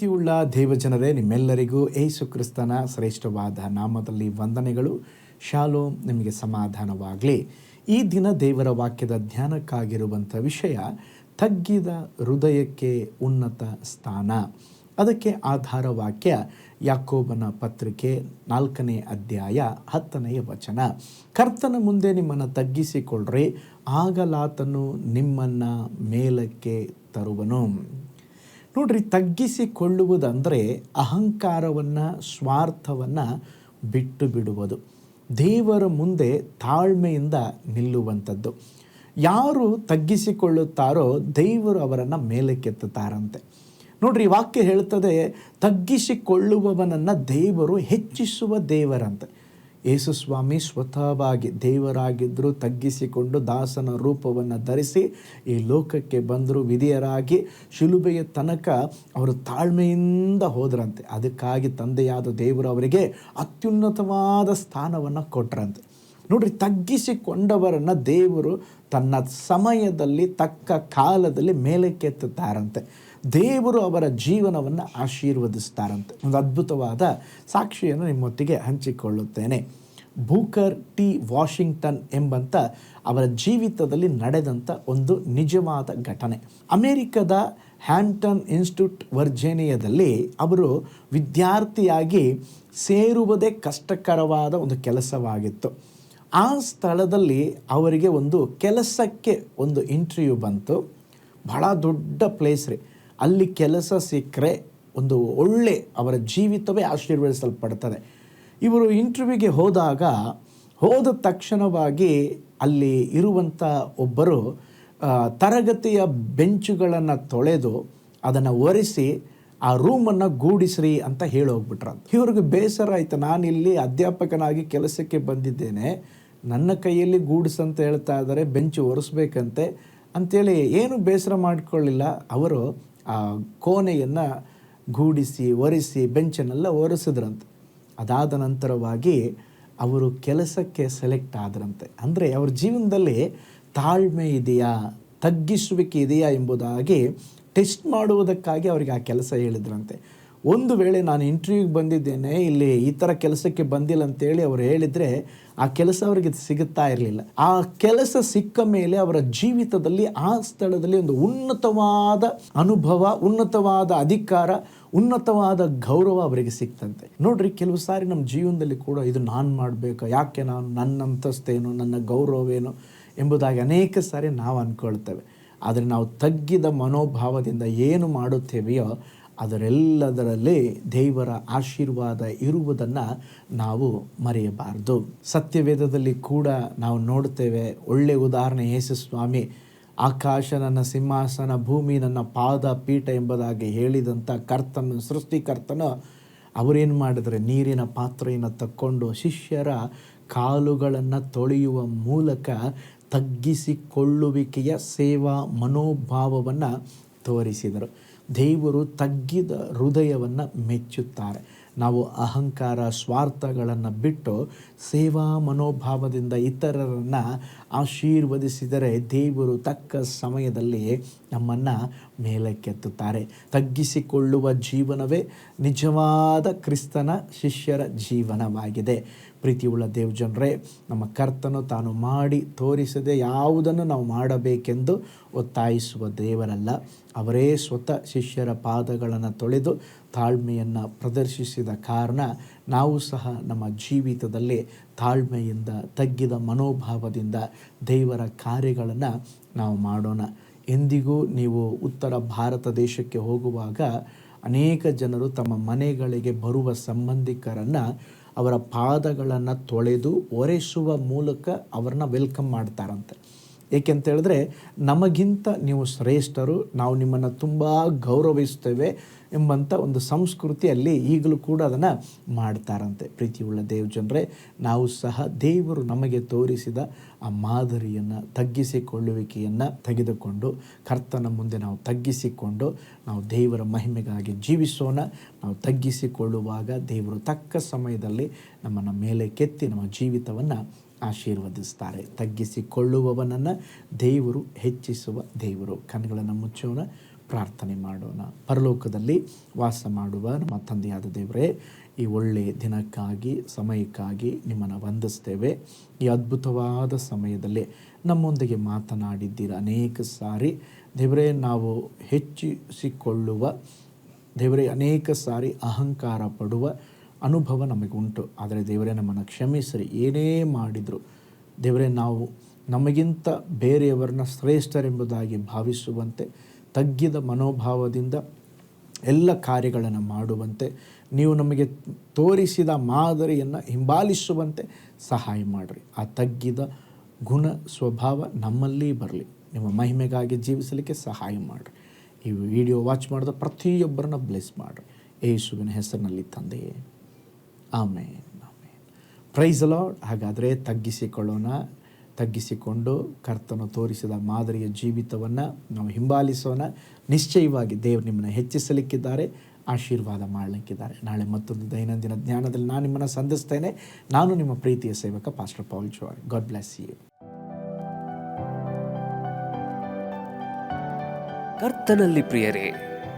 ಪ್ರೀತಿಯುಳ್ಳ ದೇವಜನರೇ, ನಿಮ್ಮೆಲ್ಲರಿಗೂ ಏಸು ಕ್ರಿಸ್ತನ ಶ್ರೇಷ್ಠವಾದ ನಾಮದಲ್ಲಿ ವಂದನೆಗಳು. ಶಾಲೋ ನಿಮಗೆ ಸಮಾಧಾನವಾಗಲಿ. ಈ ದಿನ ದೇವರ ವಾಕ್ಯದ ಧ್ಯಾನಕ್ಕಾಗಿರುವಂಥ ವಿಷಯ, ತಗ್ಗಿದ ಹೃದಯಕ್ಕೆ ಉನ್ನತ ಸ್ಥಾನ. ಅದಕ್ಕೆ ಆಧಾರ ವಾಕ್ಯ, ಯಾಕೋಬನ ಪತ್ರಿಕೆ ನಾಲ್ಕನೇ ಅಧ್ಯಾಯ ಹತ್ತನೆಯ ವಚನ. ಕರ್ತನ ಮುಂದೆ ನಿಮ್ಮನ್ನು ತಗ್ಗಿಸಿಕೊಳ್ಳ್ರಿ, ಆಗಲಾತನು ನಿಮ್ಮನ್ನು ಮೇಲಕ್ಕೆ ತರುವನು. ನೋಡ್ರಿ, ತಗ್ಗಿಸಿಕೊಳ್ಳುವುದಂದರೆ ಅಹಂಕಾರವನ್ನು, ಸ್ವಾರ್ಥವನ್ನು ಬಿಟ್ಟು ಬಿಡುವುದು. ದೇವರ ಮುಂದೆ ತಾಳ್ಮೆಯಿಂದ ನಿಲ್ಲುವಂಥದ್ದು. ಯಾರು ತಗ್ಗಿಸಿಕೊಳ್ಳುತ್ತಾರೋ ದೇವರು ಅವರನ್ನು ಮೇಲಕ್ಕೆತ್ತುತ್ತಾರಂತೆ. ನೋಡ್ರಿ ವಾಕ್ಯ ಹೇಳ್ತದೆ, ತಗ್ಗಿಸಿಕೊಳ್ಳುವವನನ್ನು ದೇವರು ಹೆಚ್ಚಿಸುವ ದೇವರಂತೆ. ಯೇಸುಸ್ವಾಮಿ ಸ್ವತಃವಾಗಿ ದೇವರಾಗಿದ್ದರು ತಗ್ಗಿಸಿಕೊಂಡು ದಾಸನ ರೂಪವನ್ನು ಧರಿಸಿ ಈ ಲೋಕಕ್ಕೆ ಬಂದರು ವಿಧಿಯರಾಗಿ ಶಿಲುಬೆಯ ತನಕ ಅವರು ತಾಳ್ಮೆಯಿಂದ ಹೋದ್ರಂತೆ. ಅದಕ್ಕಾಗಿ ತಂದೆಯಾದ ದೇವರು ಅವರಿಗೆ ಅತ್ಯುನ್ನತವಾದ ಸ್ಥಾನವನ್ನು ಕೊಟ್ರಂತೆ ನೋಡ್ರಿ, ತಗ್ಗಿಸಿಕೊಂಡವರನ್ನು ದೇವರು ತನ್ನ ಸಮಯದಲ್ಲಿ, ತಕ್ಕ ಕಾಲದಲ್ಲಿ ಮೇಲಕ್ಕೆತ್ತುತ್ತಾರಂತೆ. ದೇವರು ಅವರ ಜೀವನವನ್ನು ಆಶೀರ್ವದಿಸ್ತಾರಂತೆ. ಒಂದು ಅದ್ಭುತವಾದ ಸಾಕ್ಷಿಯನ್ನು ನಿಮ್ಮೊತ್ತಿಗೆ ಹಂಚಿಕೊಳ್ಳುತ್ತೇನೆ. ಬೂಕರ್ ಟಿ ವಾಷಿಂಗ್ಟನ್ ಎಂಬಂಥ ಅವರ ಜೀವಿತದಲ್ಲಿ ನಡೆದಂಥ ಒಂದು ನಿಜವಾದ ಘಟನೆ. ಅಮೇರಿಕದ ಹ್ಯಾಂಟನ್ ಇನ್ಸ್ಟಿಟ್ಯೂಟ್ ವರ್ಜೇನಿಯಾದಲ್ಲಿ ಅವರು ವಿದ್ಯಾರ್ಥಿಯಾಗಿ ಸೇರುವುದೇ ಕಷ್ಟಕರವಾದ ಒಂದು ಕೆಲಸವಾಗಿತ್ತು. ಆ ಸ್ಥಳದಲ್ಲಿ ಅವರಿಗೆ ಒಂದು ಕೆಲಸಕ್ಕೆ ಒಂದು ಇಂಟರ್ವ್ಯೂ ಬಂತು. ಬಹಳ ದೊಡ್ಡ ಪ್ಲೇಸ್ ರೀ. ಅಲ್ಲಿ ಕೆಲಸ ಸಿಕ್ಕರೆ ಒಂದು ಒಳ್ಳೆ ಅವರ ಜೀವಿತವೇ ಆಶೀರ್ವದಿಸಲ್ಪಡ್ತದೆ. ಇವರು ಇಂಟರ್ವ್ಯೂಗೆ ಹೋದಾಗ ಹೋದ ತಕ್ಷಣವಾಗಿ ಅಲ್ಲಿ ಇರುವಂಥ ಒಬ್ಬರು ತರಗತಿಯ ಬೆಂಚುಗಳನ್ನು ತೊಳೆದು ಅದನ್ನು ಒರೆಸಿ ಆ ರೂಮನ್ನು ಗೂಡಿಸ್ರಿ ಅಂತ ಹೇಳಿ ಹೋಗ್ಬಿಟ್ರಂತ. ಇವ್ರಿಗೆ ಬೇಸರ ಆಯಿತು. ನಾನಿಲ್ಲಿ ಅಧ್ಯಾಪಕನಾಗಿ ಕೆಲಸಕ್ಕೆ ಬಂದಿದ್ದೇನೆ. ನನ್ನ ಕೈಯಲ್ಲಿ ಗೂಡಿಸಂತ ಹೇಳ್ತಾ ಇದ್ದಾರೆ, ಬೆಂಚು ಒರೆಸ್ಬೇಕಂತೆ ಅಂಥೇಳಿ ಏನು ಬೇಸರ ಮಾಡಿಕೊಳ್ಳಿಲ್ಲ. ಅವರು ಆ ಕೋಣೆಯನ್ನು ಗೂಡಿಸಿ, ಒರೆಸಿ, ಬೆಂಚನ್ನೆಲ್ಲ ಒರೆಸಿದ್ರಂತೆ. ಅದಾದ ನಂತರವಾಗಿ ಅವರು ಕೆಲಸಕ್ಕೆ ಸೆಲೆಕ್ಟ್ ಆದರಂತೆ. ಅಂದರೆ ಅವ್ರ ಜೀವನದಲ್ಲಿ ತಾಳ್ಮೆ ಇದೆಯಾ, ತಗ್ಗಿಸುವಿಕೆ ಇದೆಯಾ ಎಂಬುದಾಗಿ ಟೆಸ್ಟ್ ಮಾಡುವುದಕ್ಕಾಗಿ ಅವರಿಗೆ ಆ ಕೆಲಸ ಹೇಳಿದ್ರಂತೆ. ಒಂದು ವೇಳೆ ನಾನು ಇಂಟರ್ವ್ಯೂಗೆ ಬಂದಿದ್ದೇನೆ, ಇಲ್ಲಿ ಈ ಥರ ಕೆಲಸಕ್ಕೆ ಬಂದಿಲ್ಲ ಅಂತೇಳಿ ಅವರು ಹೇಳಿದರೆ ಆ ಕೆಲಸ ಅವರಿಗೆ ಸಿಗುತ್ತಾ ಇರಲಿಲ್ಲ. ಆ ಕೆಲಸ ಸಿಕ್ಕ ಮೇಲೆ ಅವರ ಜೀವಿತದಲ್ಲಿ ಆ ಸ್ಥಳದಲ್ಲಿ ಒಂದು ಉನ್ನತವಾದ ಅನುಭವ, ಉನ್ನತವಾದ ಅಧಿಕಾರ ಉನ್ನತವಾದ ಗೌರವ ಅವರಿಗೆ ಸಿಕ್ತಂತೆ. ನೋಡ್ರಿ, ಕೆಲವು ಸಾರಿ ನಮ್ಮ ಜೀವನದಲ್ಲಿ ಕೂಡ ಇದು ನಾನು ಮಾಡಬೇಕು, ಯಾಕೆ ನಾನು ನನ್ನ ಅಂತಸ್ತೇನು, ನನ್ನ ಗೌರವವೇನು ಎಂಬುದಾಗಿ ಅನೇಕ ಸಾರಿ ನಾವು ಅಂದ್ಕೊಳ್ತೇವೆ ಆದರೆ ನಾವು ತಗ್ಗಿದ ಮನೋಭಾವದಿಂದ ಏನು ಮಾಡುತ್ತೇವೆಯೋ, ಅದರೆಲ್ಲದರಲ್ಲಿ ದೇವರ ಆಶೀರ್ವಾದ ಇರುವುದನ್ನು ನಾವು ಮರೆಯಬಾರದು. ಸತ್ಯವೇದದಲ್ಲಿ ಕೂಡ ನಾವು ನೋಡ್ತೇವೆ ಒಳ್ಳೆಯ ಉದಾಹರಣೆ ಯೇಸು ಸ್ವಾಮಿ ಆಕಾಶ ನನ್ನ ಸಿಂಹಾಸನ, ಭೂಮಿ ನನ್ನ ಪಾದ ಪೀಠ ಎಂಬುದಾಗಿ ಹೇಳಿದಂಥ ಕರ್ತನ, ಸೃಷ್ಟಿಕರ್ತನು, ಅವರೇನು ಮಾಡಿದರೆ ನೀರಿನ ಪಾತ್ರೆಯನ್ನು ತಕ್ಕೊಂಡು ಶಿಷ್ಯರ ಕಾಲುಗಳನ್ನು ತೊಳೆಯುವ ಮೂಲಕ ತಗ್ಗಿಸಿಕೊಳ್ಳುವಿಕೆಯ ಸೇವಾ ಮನೋಭಾವವನ್ನು ತೋರಿಸಿದರು. ದೇವರು ತಗ್ಗಿದ ಹೃದಯವನ್ನು ಮೆಚ್ಚುತ್ತಾರೆ. ನಾವು ಅಹಂಕಾರ, ಸ್ವಾರ್ಥಗಳನ್ನು ಬಿಟ್ಟು ಸೇವಾ ಮನೋಭಾವದಿಂದ ಇತರರನ್ನು ಆಶೀರ್ವದಿಸಿದರೆ ದೇವರು ತಕ್ಕ ಸಮಯದಲ್ಲಿ ನಮ್ಮನ್ನು ಮೇಲಕ್ಕೆತ್ತುತ್ತಾರೆ. ತಗ್ಗಿಸಿಕೊಳ್ಳುವ ಜೀವನವೇ ನಿಜವಾದ ಕ್ರಿಸ್ತನ ಶಿಷ್ಯರ ಜೀವನವಾಗಿದೆ. ಪ್ರೀತಿಯುಳ್ಳ ದೇವಜನರೇ ನಮ್ಮ ಕರ್ತನು ತಾನು ಮಾಡಿ ತೋರಿಸದೆ ಯಾವುದನ್ನು ನಾವು ಮಾಡಬೇಕೆಂದು ಒತ್ತಾಯಿಸುವ ದೇವರಲ್ಲ. ಅವರೇ ಸ್ವತಃ ಶಿಷ್ಯರ ಪಾದಗಳನ್ನು ತೊಳೆದು ತಾಳ್ಮೆಯನ್ನು ಪ್ರದರ್ಶಿಸಿದ ಕಾರಣ ನಾವು ಸಹ ನಮ್ಮ ಜೀವಿತದಲ್ಲಿ ತಾಳ್ಮೆಯಿಂದ ತಗ್ಗಿದ ಮನೋಭಾವದಿಂದ ದೇವರ ಕಾರ್ಯಗಳನ್ನು ನಾವು ಮಾಡೋಣ. ಎಂದಿಗೂ ನೀವು ಉತ್ತರ ಭಾರತ ದೇಶಕ್ಕೆ ಹೋಗುವಾಗ ಅನೇಕ ಜನರು ತಮ್ಮ ಮನೆಗಳಿಗೆ ಬರುವ ಸಂಬಂಧಿಕರನ್ನು ಅವರ ಪಾದಗಳನ್ನು ತೊಳೆದು ಒರೆಸುವ ಮೂಲಕ ಅವ್ರನ್ನ ವೆಲ್ಕಮ್ ಮಾಡ್ತಾರಂತೆ. ಏಕೆಂತ ಹೇಳಿದ್ರೆ ನಮಗಿಂತ ನೀವು ಶ್ರೇಷ್ಠರು, ನಾವು ನಿಮ್ಮನ್ನು ತುಂಬ ಗೌರವಿಸ್ತೇವೆ ಎಂಬಂಥ ಒಂದು ಸಂಸ್ಕೃತಿಯಲ್ಲಿ ಈಗಲೂ ಕೂಡ ಅದನ್ನು ಮಾಡ್ತಾರಂತೆ. ಪ್ರೀತಿಯುಳ್ಳ ದೇವಜನರೇ ನಾವು ಸಹ ದೇವರು ನಮಗೆ ತೋರಿಸಿದ ಆ ಮಾದರಿಯನ್ನು, ತಗ್ಗಿಸಿಕೊಳ್ಳುವಿಕೆಯನ್ನು ತೆಗೆದುಕೊಂಡು, ಕರ್ತನ ಮುಂದೆ ನಾವು ತಗ್ಗಿಸಿಕೊಂಡು, ನಾವು ದೇವರ ಮಹಿಮೆಗಾಗಿ ಜೀವಿಸೋಣ. ನಾವು ತಗ್ಗಿಸಿಕೊಳ್ಳುವಾಗ ದೇವರು ತಕ್ಕ ಸಮಯದಲ್ಲಿ ನಮ್ಮನ್ನು ಮೇಲೆ ಕೆತ್ತಿ ನಮ್ಮ ಜೀವಿತವನ್ನು ಆಶೀರ್ವದಿಸ್ತಾರೆ. ತಗ್ಗಿಸಿಕೊಳ್ಳುವವನನ್ನು ದೇವರು ಹೆಚ್ಚಿಸುವ ದೇವರು. ಕಣ್ಗಳನ್ನು ಮುಚ್ಚೋಣ, ಪ್ರಾರ್ಥನೆ ಮಾಡೋಣ. ಪರಲೋಕದಲ್ಲಿ ವಾಸ ಮಾಡುವ ನಮ್ಮ ತಂದೆಯಾದ ದೇವರೇ, ಈ ಒಳ್ಳೆಯ ದಿನಕ್ಕಾಗಿ, ಸಮಯಕ್ಕಾಗಿ ನಿಮ್ಮನ್ನು ವಂದಿಸ್ತೇವೆ. ಈ ಅದ್ಭುತವಾದ ಸಮಯದಲ್ಲಿ ನಮ್ಮೊಂದಿಗೆ ಮಾತನಾಡಿದ್ದೀರ ಅನೇಕ ಸಾರಿ. ದೇವರೇ, ನಾವು ಹೆಚ್ಚಿಸಿಕೊಳ್ಳುವ, ದೇವರೇ, ಅನೇಕ ಸಾರಿ ಅಹಂಕಾರ ಪಡುವ ಅನುಭವ ನಮಗುಂಟು. ಆದರೆ ದೇವರೇ ನಮ್ಮನ್ನು ಕ್ಷಮಿಸಿರಿ. ಏನೇ ಮಾಡಿದರು ದೇವರೇ, ನಾವು ನಮಗಿಂತ ಬೇರೆಯವರನ್ನ ಶ್ರೇಷ್ಠರೆಂಬುದಾಗಿ ಭಾವಿಸುವಂತೆ, ತಗ್ಗಿದ ಮನೋಭಾವದಿಂದ ಎಲ್ಲ ಕಾರ್ಯಗಳನ್ನು ಮಾಡುವಂತೆ, ನೀವು ನಮಗೆ ತೋರಿಸಿದ ಮಾದರಿಯನ್ನು ಹಿಂಬಾಲಿಸುವಂತೆ ಸಹಾಯ ಮಾಡಿರಿ. ಆ ತಗ್ಗಿದ ಗುಣ ಸ್ವಭಾವ ನಮ್ಮಲ್ಲಿ ಬರಲಿ. ನಿಮ್ಮ ಮಹಿಮೆಗಾಗಿ ಜೀವಿಸಲಿಕ್ಕೆ ಸಹಾಯ ಮಾಡಿರಿ. ಈ ವಿಡಿಯೋ ವಾಚ್ ಮಾಡಿದ ಪ್ರತಿಯೊಬ್ಬರನ್ನ ಬ್ಲೆಸ್ ಮಾಡಿರಿ. ಯೇಸುವಿನ ಹೆಸರಿನಲ್ಲಿ ತಂದೆಯೇ. ಆಮೇನ್ ಆಮೇನ್. ಪ್ರೈಸ್ ಲಾರ್ಡ್ ಹಾಗಾದರೆ ತಗ್ಗಿಸಿಕೊಳ್ಳೋಣ. ತಗ್ಗಿಸಿಕೊಂಡು ಕರ್ತನು ತೋರಿಸಿದ ಮಾದರಿಯ ಜೀವಿತವನ್ನು ನಾವು ಹಿಂಬಾಲಿಸೋಣ. ನಿಶ್ಚಯವಾಗಿ ದೇವರು ನಿಮ್ಮನ್ನು ಹೆಚ್ಚಿಸಲಿಕ್ಕಿದ್ದಾರೆ, ಆಶೀರ್ವಾದ ಮಾಡಲಿಕ್ಕಿದ್ದಾರೆ. ನಾಳೆ ಮತ್ತೊಂದು ದೈನಂದಿನ ಜ್ಞಾನದಲ್ಲಿ ನಾನು ನಿಮ್ಮನ್ನು ಸಂಧಿಸ್ತೇನೆ. ನಾನು ನಿಮ್ಮ ಪ್ರೀತಿಯ ಸೇವಕ ಪಾಸ್ಟರ್ ಪೌಲ್ ಜೋರ್ ಗಾಡ್ ಬ್ಲೆಸ್ ಯು ಕರ್ತನಲ್ಲಿ ಪ್ರಿಯರೇ